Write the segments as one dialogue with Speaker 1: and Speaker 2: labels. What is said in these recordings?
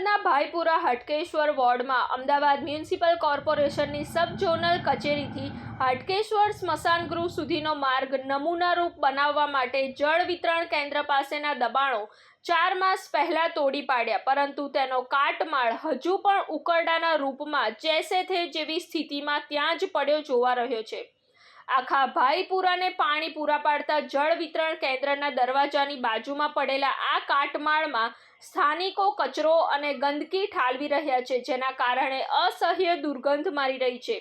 Speaker 1: ભાઈપુરા હટકેશ્વર વોર્ડમાં અમદાવાદ મ્યુનિસિપલ કોર્પોરેશનની સબ ઝોનલ કચેરીથી હટકેશ્વર સ્મશાન ગૃહ સુધીનો માર્ગ નમૂનારૂપ બનાવવા માટે જળ વિતરણ કેન્દ્ર પાસેના દબાણો ચાર માસ પહેલા તોડી પાડ્યા, પરંતુ તેનો કાટમાળ હજુ પણ ઉકરડાના રૂપમાં જેસે થે જેવી સ્થિતિમાં ત્યાં જ પડ્યો જોવા રહ્યો છે. આખા ભાઈપુરાને પાણી પૂરા પાડતા જળ વિતરણ કેન્દ્રના દરવાજાની બાજુમાં પડેલા આ કાટમાળમાં સ્થાનિકો કચરો અને ગંદકી ઠાલવી રહ્યા છે, જેના કારણે અસહ્ય દુર્ગંધ મારી રહી છે.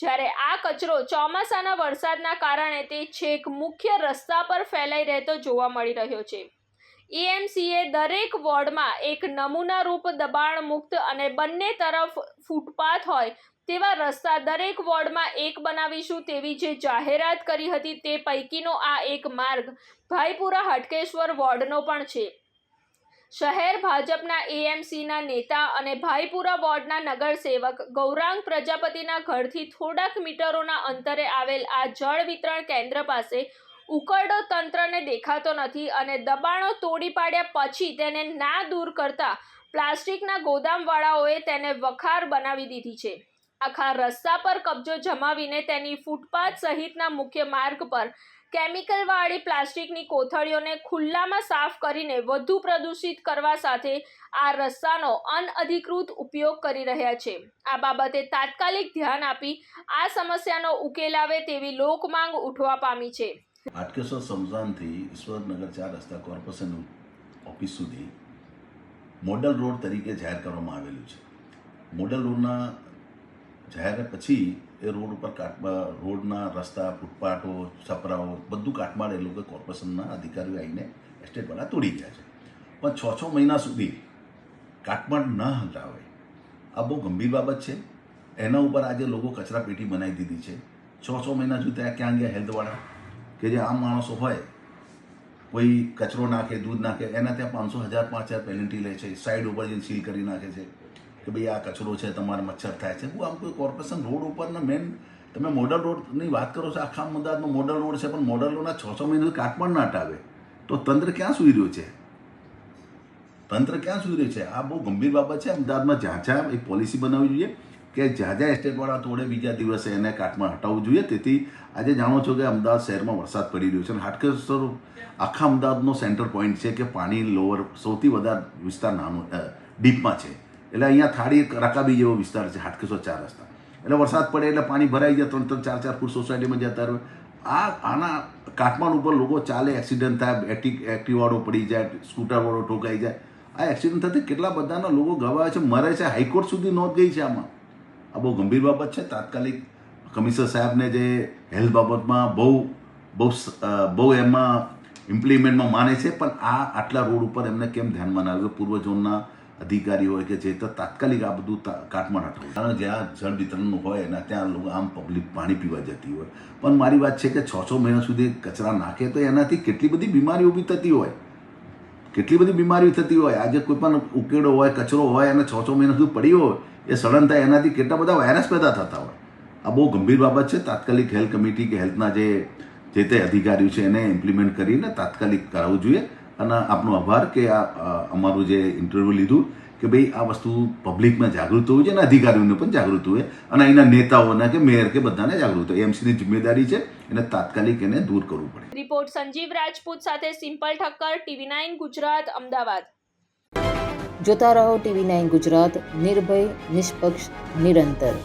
Speaker 1: જ્યારે આ કચરો ચોમાસાના વરસાદના કારણે તે છેક મુખ્ય રસ્તા પર ફેલાઈ રહેતો જોવા મળી રહ્યો છે. એએમસીએ દરેક વોર્ડમાં એક નમૂનારૂપ દબાણ મુક્ત અને બંને તરફ ફૂટપાથ હોય તેવા રસ્તા દરેક વોર્ડમાં એક બનાવીશું તેવી જે જાહેરાત કરી હતી તે પૈકીનો આ એક માર્ગ ભાઈપુરા હટકેશ્વર વોર્ડનો પણ છે. શહેર ભાજપના એએમસીના નેતા અને ભાઈપુરા વોર્ડના નગરસેવક ગૌરાંગ પ્રજાપતિના ઘરથી થોડાક મીટરોના અંતરે આવેલ આ જળ વિતરણ કેન્દ્ર પાસે ઉકરડો તંત્રને દેખાતો નથી અને દબાણો તોડી પાડ્યા પછી તેને ના દૂર કરતા પ્લાસ્ટિકના ગોદામવાળાઓએ તેને વખાર બનાવી દીધી છે. આખા રસ્તા પર કબજો જમાવીને તેની ફૂટપાથ સહિતના મુખ્ય માર્ગ પર કેમિકલવાળી પ્લાસ્ટિકની કોથળીઓને ખુલ્લામાં સાફ કરીને વધુ પ્રદૂષિત કરવા સાથે આ રસ્તાનો અનઅધિકૃત ઉપયોગ કરી રહ્યા છે. આ બાબતે તાત્કાલિક ધ્યાન આપી આ સમસ્યાનો ઉકેલ આવે તેવી લોકમાંગ ઉઠવા પામી છે.
Speaker 2: આટકેશ્વર સમજાનથી ઈશ્વરનગર ચાર રસ્તા કોર્પોરેશન ઓફિસ સુધી મોડલ રોડ તરીકે જાહેર કરવામાં આવેલું છે. મોડલ રોડના જાહેરાત પછી એ રોડ ઉપર કાટમાં, રોડના રસ્તા, ફૂટપાથો, છપરાઓ, બધું કાટમાળ એ લોકો કોર્પોરેશનના અધિકારીઓ આવીને એસ્ટેટવાળા તોડી ગયા છે. પણ છ છ મહિના સુધી કાટમાળ ન હટાવે આ બહુ ગંભીર બાબત છે. એના ઉપર આજે લોકો કચરા પેટી બનાવી દીધી છે. છ છ મહિના સુધી ત્યાં ક્યાં ગયા હેલ્થવાળા કે જે આમ માણસો હોય, કોઈ કચરો નાખે, દૂધ નાખે, એના ત્યાં પાંચસો, હજાર, પાંચ હજાર પેનલ્ટી લે છે. સાઈડ ઉપર જઈને સીલ કરી નાખે છે. કે ભાઈ આ કચરો છે, તમારે મચ્છર થાય છે. હું આમ કોઈ કોર્પોરેશન રોડ ઉપરના મેન તમે મોડલ રોડની વાત કરો છો, આખા અમદાવાદમાં મોડલ રોડ છે, પણ મોડલ રોડના છ છ મહિના પણ ના હટાવે તો તંત્ર ક્યાં સુઈ રહ્યું છે? તંત્ર ક્યાં સુઈ રહ્યું છે? આ બહુ ગંભીર બાબત છે. અમદાવાદમાં જ્યાં જ્યાં એક પોલિસી બનાવવી જોઈએ કે જ્યાં જ્યાં એસ્ટેટવાળા તોડે, બીજા દિવસે એને કાટમાં હટાવવું જોઈએ. તેથી આજે જાણો છો કે અમદાવાદ શહેરમાં વરસાદ પડી રહ્યો છે અને હાટકેશ્વર આખા અમદાવાદનો સેન્ટર પોઈન્ટ છે કે પાણી લોઅર સૌથી વધારે વિસ્તાર નાનો ડીપમાં છે. એટલે અહીંયા થાળી રકાબી જેવો વિસ્તાર છે હાટકેશ્વર ચાર રસ્તા. એટલે વરસાદ પડે એટલે પાણી ભરાઈ જાય, ત્રણ ત્રણ ચાર ચાર ફૂટ સોસાયટીમાં જતા રહે. આ આના કાટમાળ ઉપર લોકો ચાલે એક્સિડન્ટ થાય એક્ટિ એક્ટિવાળો પડી જાય સ્કૂટરવાળો ઠોકાઈ જાય. આ એક્સિડન્ટ થતી કેટલા બધાના લોકો ગવાયા છે, મરે છે હાઈકોર્ટ સુધી નોંધ ગઈ છે આમાં. આ બહુ ગંભીર બાબત છે, તાત્કાલિક કમિશનર સાહેબને જે હેલ્થ બાબતમાં બહુ બહુ બહુ એમાં ઇમ્પ્લિમેન્ટમાં માને છે, પણ આ આટલા રોડ ઉપર એમને કેમ ધ્યાનમાં ના આવ્યું પૂર્વ ઝોનના અધિકારી હોય કે જે તો તાત્કાલિક આ બધું કાટમાં હટાવવું કારણ જ્યાં જળ વિતરણનું હોય ને ત્યાં લોકો આમ પબ્લિક પાણી પીવા જતી હોય. પણ મારી વાત છે કે છ છ મહિના સુધી કચરા નાખે તો એનાથી કેટલી બધી બીમારી ઊભી થતી હોય. કેટલી બધી બીમારી થતી હોય. આજે કોઈ પણ ઉકેડો હોય, કચરો હોય અને છ છ મહિના સુધી પડ્યો હોય, એ સડન થાય, એનાથી કેટલા બધા વાયરસ પેદા થતા હોય. આ બહુ ગંભીર બાબત છે. તાત્કાલિક હેલ્થ કમિટી કે હેલ્થના જે જે તે અધિકારીઓ છે એને ઇમ્પ્લિમેન્ટ કરીને તાત્કાલિક કરાવવું જોઈએ. અને આપનો આભાર કે આ અમારું જે ઇન્ટરવ્યૂ લીધું કે ભાઈ આ વસ્તુ પબ્લિકમાં જાગૃત હોવું જોઈએ અને અધિકારીઓને પણ જાગૃત હોય અને અહીંના નેતાઓના કે મેયર કે બધાને જાગૃત હોય. એમસીની જિમ્મેદારી છે એને તાત્કાલિક એને દૂર કરવું પડે.
Speaker 1: રિપોર્ટ સંજીવ રાજપૂત સાથે simple Thakkar TV nine Gujarat Ahmedabad.
Speaker 3: જોતા રહો ટીવી નાઇન ગુજરાત નિર્ભય નિષ્પક્ષ નિરંતર.